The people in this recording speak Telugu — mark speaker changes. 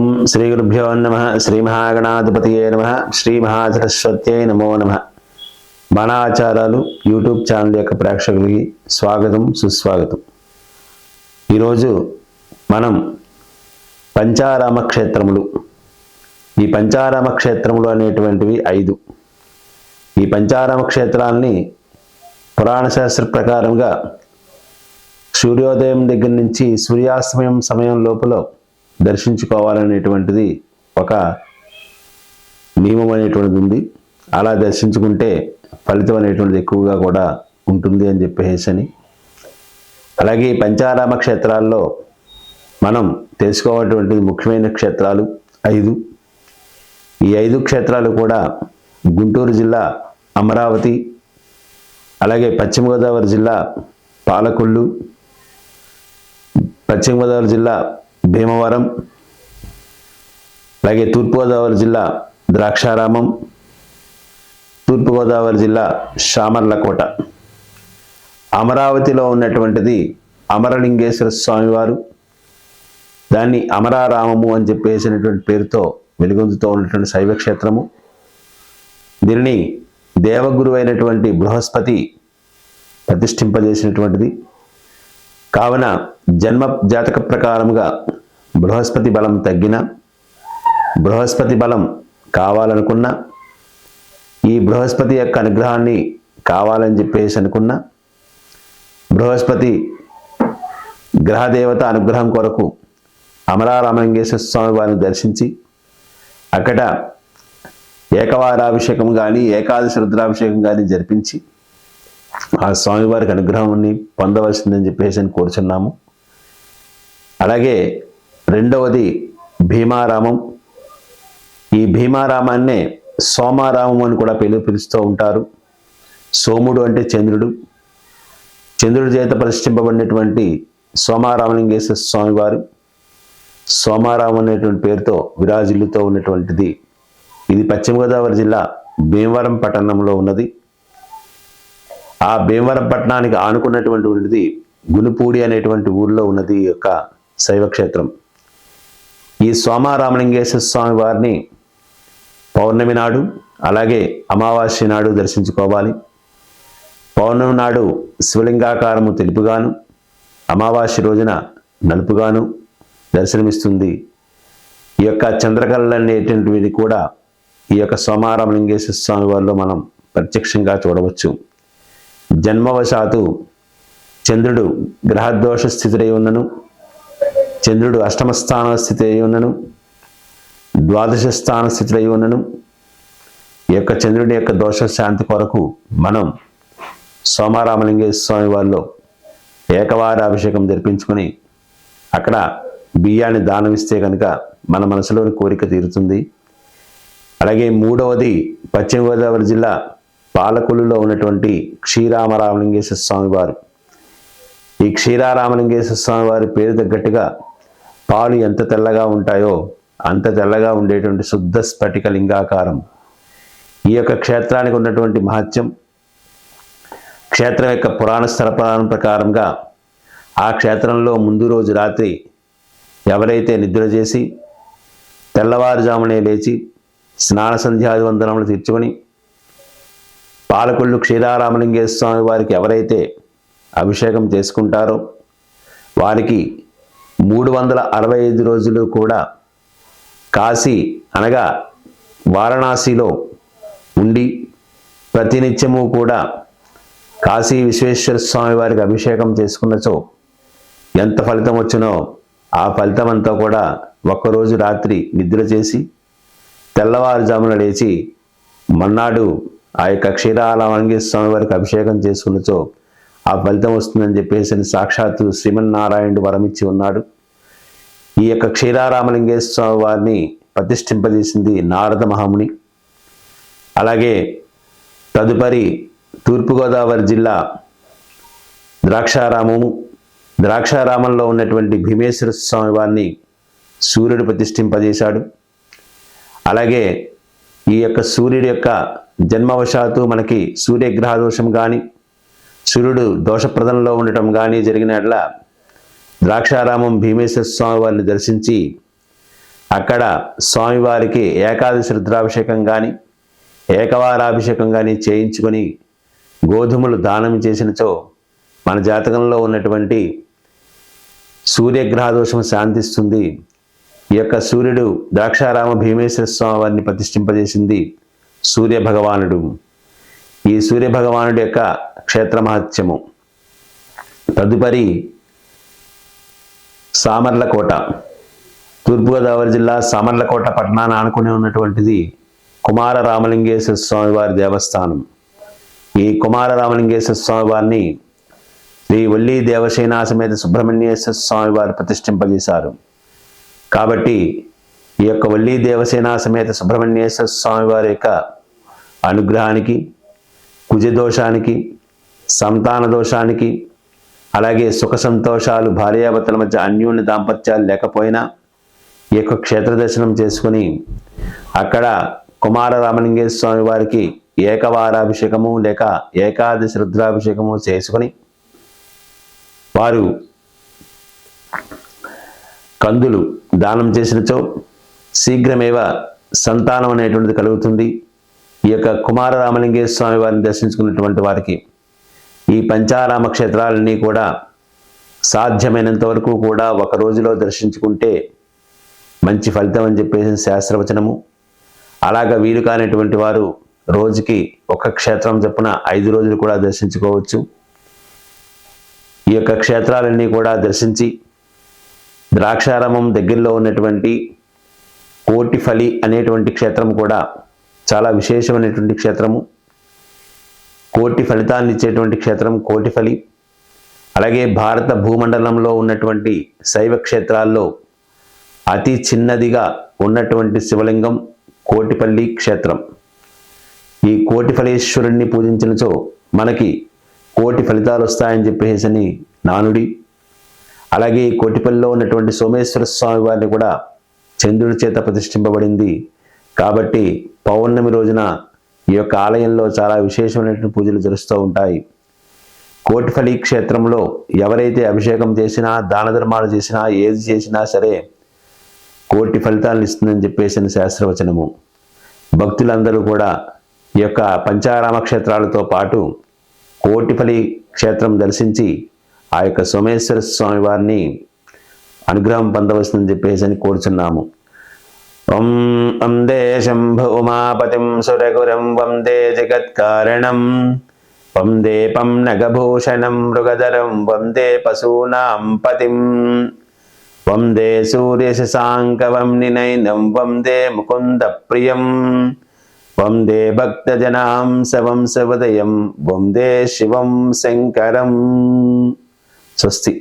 Speaker 1: ఓం శ్రీ గురుభ్యో నమ శ్రీ మహాగణాధిపతియే నమ శ్రీ మహాసరస్వత్యై నమో నమ. మన ఆచారాలు యూట్యూబ్ ఛానల్ యొక్క ప్రేక్షకులకి స్వాగతం సుస్వాగతం. ఈరోజు మనం పంచారామ క్షేత్రములు. ఈ పంచారామ క్షేత్రములు అనేటువంటివి ఐదు. ఈ పంచారామ క్షేత్రాలని పురాణ శాస్త్ర ప్రకారంగా సూర్యోదయం దగ్గర నుంచి సూర్యాస్తమయం సమయం లోపల దర్శించుకోవాలనేటువంటిది ఒక నియమం అనేటువంటిది ఉంది అలా దర్శించుకుంటే ఫలితం అనేటువంటిది ఎక్కువగా కూడా ఉంటుంది అని చెప్పేసి అని అలాగే పంచారామ క్షేత్రాల్లో మనం తెలుసుకోవాల్సినటువంటి ముఖ్యమైన క్షేత్రాలు ఐదు. ఈ ఐదు క్షేత్రాలు కూడా గుంటూరు జిల్లా అమరావతి అలాగే పశ్చిమ గోదావరి జిల్లా పాలకొల్లు పశ్చిమ గోదావరి జిల్లా భీమవరం అలాగే తూర్పుగోదావరి జిల్లా ద్రాక్షారామం తూర్పుగోదావరి జిల్లా శామర్లకోట అమరావతిలో ఉన్నటువంటిది అమరలింగేశ్వర స్వామివారు. దాన్ని అమరారామము అని చెప్పేసినటువంటి పేరుతో వెలుగొందుతూ ఉన్నటువంటి శైవ క్షేత్రము. దీనిని దేవగురు అయినటువంటి బృహస్పతి ప్రతిష్ఠింపజేసినటువంటిది. కావున జన్మ జాతక ప్రకారముగా బృహస్పతి బలం తగ్గిన బృహస్పతి బలం కావాలనుకున్న ఈ బృహస్పతి యొక్క అనుగ్రహాన్ని కావాలని చెప్పేసి అనుకున్న బృహస్పతి గ్రహదేవత అనుగ్రహం కొరకు అమరారామలింగేశ్వర స్వామి వారిని దర్శించి అక్కడ ఏకవారాభిషేకం కానీ ఏకాదశి రుద్రాభిషేకం కానీ జరిపించి ఆ స్వామివారికి అనుగ్రహాన్ని పొందవలసిందని చెప్పేసి అని కోరుచున్నాము. అలాగే రెండవది భీమారామం. ఈ భీమారామాన్నే సోమారామం అని కూడా పిలు పిలుస్తూ ఉంటారు. సోముడు అంటే చంద్రుడు. చంద్రుడి చేత ప్రతిష్ఠింపబడినటువంటి సోమారామలింగేశ్వర స్వామివారు సోమారామం అనేటువంటి పేరుతో విరాజిల్లుతో ఉన్నటువంటిది. ఇది పశ్చిమ గోదావరి జిల్లా భీమవరం పట్టణంలో ఉన్నది. ఆ భీమవరం పట్టణానికి ఆనుకున్నటువంటిది గునుపూడి అనేటువంటి ఊరిలో ఉన్నది ఈ యొక్క శైవ క్షేత్రం ఈ సోమారామలింగేశ్వర స్వామి వారిని పౌర్ణమి నాడు అలాగే అమావాస్య నాడు దర్శించుకోవాలి. పౌర్ణమి నాడు శివలింగాకారము తెలుపుగాను అమావాస్య రోజున నలుపుగాను దర్శనమిస్తుంది. ఈ యొక్క చంద్రకళలు అనేటువంటివి కూడా ఈ యొక్క సోమారామలింగేశ్వర స్వామి వారిలో మనం ప్రత్యక్షంగా చూడవచ్చు. జన్మవశాత్తు చంద్రుడు గ్రహదోష స్థితుడై ఉన్నను. చంద్రుడు అష్టమ స్థాన స్థితి అయి ఉన్నను ద్వాదశ స్థాన స్థితి అయి ఉన్నను. ఈ యొక్క చంద్రుడి యొక్క దోష శాంతి కొరకు మనం సోమారామలింగేశ్వర స్వామి వారిలో ఏకవార అభిషేకం జరిపించుకొని అక్కడ బియ్యాన్ని దానమిస్తే కనుక మన మనసులోని కోరిక తీరుతుంది. అలాగే మూడవది పశ్చిమ గోదావరి జిల్లా పాలకొల్లులో ఉన్నటువంటి క్షీరామరామలింగేశ్వర స్వామి వారు. ఈ క్షీరారామలింగేశ్వర స్వామి వారి పేరు తగ్గట్టుగా పాలు ఎంత తెల్లగా ఉంటాయో అంత తెల్లగా ఉండేటువంటి శుద్ధ స్ఫటిక లింగాకారం. ఈ యొక్క క్షేత్రానికి ఉన్నటువంటి మహత్యం క్షేత్రం యొక్క పురాణ స్థలపురాణం ప్రకారంగా ఆ క్షేత్రంలో ముందు రోజు రాత్రి ఎవరైతే నిద్ర చేసి తెల్లవారుజామునే లేచి స్నాన సంధ్యాది వందనములు తీర్చుకొని పాలకొల్లు క్షీరారామలింగేశ్వర స్వామి వారికి ఎవరైతే అభిషేకం చేసుకుంటారో వారికి మూడు వందల అరవై ఐదు రోజులు కూడా కాశీ అనగా వారణాసిలో ఉండి ప్రతినిత్యము కూడా కాశీ విశ్వేశ్వర స్వామి వారికి అభిషేకం చేసుకున్నచో ఎంత ఫలితం వచ్చినో ఆ ఫలితం అంతా కూడా ఒక్కరోజు రాత్రి నిద్ర చేసి తెల్లవారుజామున లేచి మన్నాడు ఆ యొక్క క్షీరాలవంగేశ్వర స్వామి వారికి అభిషేకం చేసుకున్నచో ఆ ఫలితం వస్తుందని చెప్పేసి సాక్షాత్తు శ్రీమన్నారాయణుడు వరమిచ్చి ఉన్నాడు. ఈ యొక్క క్షీరారామలింగేశ్వర స్వామి వారిని ప్రతిష్ఠింపజేసింది నారద మహాముని. అలాగే తదుపరి తూర్పుగోదావరి జిల్లా ద్రాక్షారామము ద్రాక్షారామంలో ఉన్నటువంటి భీమేశ్వర స్వామి వారిని సూర్యుడు ప్రతిష్ఠింపజేశాడు. అలాగే ఈ యొక్క సూర్యుడి యొక్క జన్మవశాత్తు మనకి సూర్యగ్రహ దోషం కానీ సూర్యుడు దోషప్రదంలో ఉండటం కానీ జరిగినట్ల ద్రాక్షారామం భీమేశ్వర స్వామి వారిని దర్శించి అక్కడ స్వామివారికి ఏకాదశి రుద్రాభిషేకం కానీ ఏకవారాభిషేకం కానీ చేయించుకొని గోధుమలు దానం చేసినచో మన జాతకంలో ఉన్నటువంటి సూర్యగ్రహ దోషం శాంతిస్తుంది. ఈ యొక్క సూర్యుడు ద్రాక్షారామ భీమేశ్వర స్వామి వారిని ప్రతిష్ఠింపజేసింది సూర్య భగవానుడు ఈ సూర్యభగవానుడు యొక్క క్షేత్రమహత్యము. తదుపరి సామర్లకోట. తూర్పుగోదావరి జిల్లా సామర్లకోట పట్టణాన్ని ఆనుకుని ఉన్నటువంటిది కుమార రామలింగేశ్వర స్వామివారి దేవస్థానం. ఈ కుమార రామలింగేశ్వర స్వామివారిని శ్రీ ఒల్లి దేవసేనా సమేత సుబ్రహ్మణ్యేశ్వర స్వామివారు ప్రతిష్ఠింపజేశారు. కాబట్టి ఈ యొక్క వల్లి దేవసేనా సమేత సుబ్రహ్మణ్యేశ్వర స్వామివారి యొక్క అనుగ్రహానికి కుజదోషానికి సంతాన దోషానికి అలాగే సుఖ సంతోషాలు భార్యాభర్తల మధ్య అన్యోన్య దాంపత్యాలు లేకపోయినా ఈ యొక్క క్షేత్ర దర్శనం చేసుకుని అక్కడ కుమార రామలింగేశ్వర స్వామి వారికి ఏకవారాభిషేకము లేక ఏకాదశి రుద్రాభిషేకము చేసుకొని వారు కందులు దానం చేసినచో శీఘ్రమేవ సంతానం అనేటువంటిది కలుగుతుంది. ఈ యొక్క కుమార రామలింగేశ్వర స్వామి వారిని దర్శించుకున్నటువంటి వారికి ఈ పంచారామ క్షేత్రాలన్నీ కూడా సాధ్యమైనంత వరకు కూడా ఒక రోజులో దర్శించుకుంటే మంచి ఫలితం అని చెప్పేసి శాస్త్రవచనము. అలాగ వీలు కానిటువంటి వారు రోజుకి ఒక క్షేత్రం చొప్పున ఐదు రోజులు కూడా దర్శించుకోవచ్చు. ఈ యొక్క క్షేత్రాలన్నీ కూడా దర్శించి ద్రాక్షారామం దగ్గరలో ఉన్నటువంటి కోటిఫలి అనేటువంటి క్షేత్రం కూడా చాలా విశేషమైనటువంటి క్షేత్రము. కోటి ఫలితాలను ఇచ్చేటువంటి క్షేత్రం కోటిఫలి. అలాగే భారత భూమండలంలో ఉన్నటువంటి శైవ క్షేత్రాల్లో అతి చిన్నదిగా ఉన్నటువంటి శివలింగం కోటిపల్లి క్షేత్రం. ఈ కోటిఫలేశ్వరుణ్ణి పూజించినచో మనకి కోటి ఫలితాలు వస్తాయని చెప్పేసి నానుడి. అలాగే ఈ కోటిపల్లిలో ఉన్నటువంటి సోమేశ్వర స్వామి వారిని కూడా చంద్రుడి చేత ప్రతిష్ఠింపబడింది. కాబట్టి పౌర్ణమి రోజున ఈ యొక్క ఆలయంలో చాలా విశేషమైనటువంటి పూజలు జరుస్తూ ఉంటాయి. కోటిఫలి క్షేత్రంలో ఎవరైతే అభిషేకం చేసినా దాన ధర్మాలు చేసినా ఏది చేసినా సరే కోటి ఫలితాలను ఇస్తుందని చెప్పేసిన శాస్త్రవచనము. భక్తులందరూ కూడా ఈ యొక్క పంచారామ క్షేత్రాలతో పాటు కోటిఫలి క్షేత్రం దర్శించి ఆ యొక్క సోమేశ్వర స్వామి వారిని అనుగ్రహం పొందవలసిందని చెప్పేసి అని కోరుచున్నాము. ఓం వందే శంభు ఉమాపతిం సురగురం వందే జగత్కారణం వందే పం నగభూషణం మృగధరం వందే పశూనాం పతిం వందే సూర్యశశాంకవం నినైనం వందే ముకుంద ప్రియం వందే భక్తజనాం సవం సవదయం వందే శివం శంకరం స్వస్తి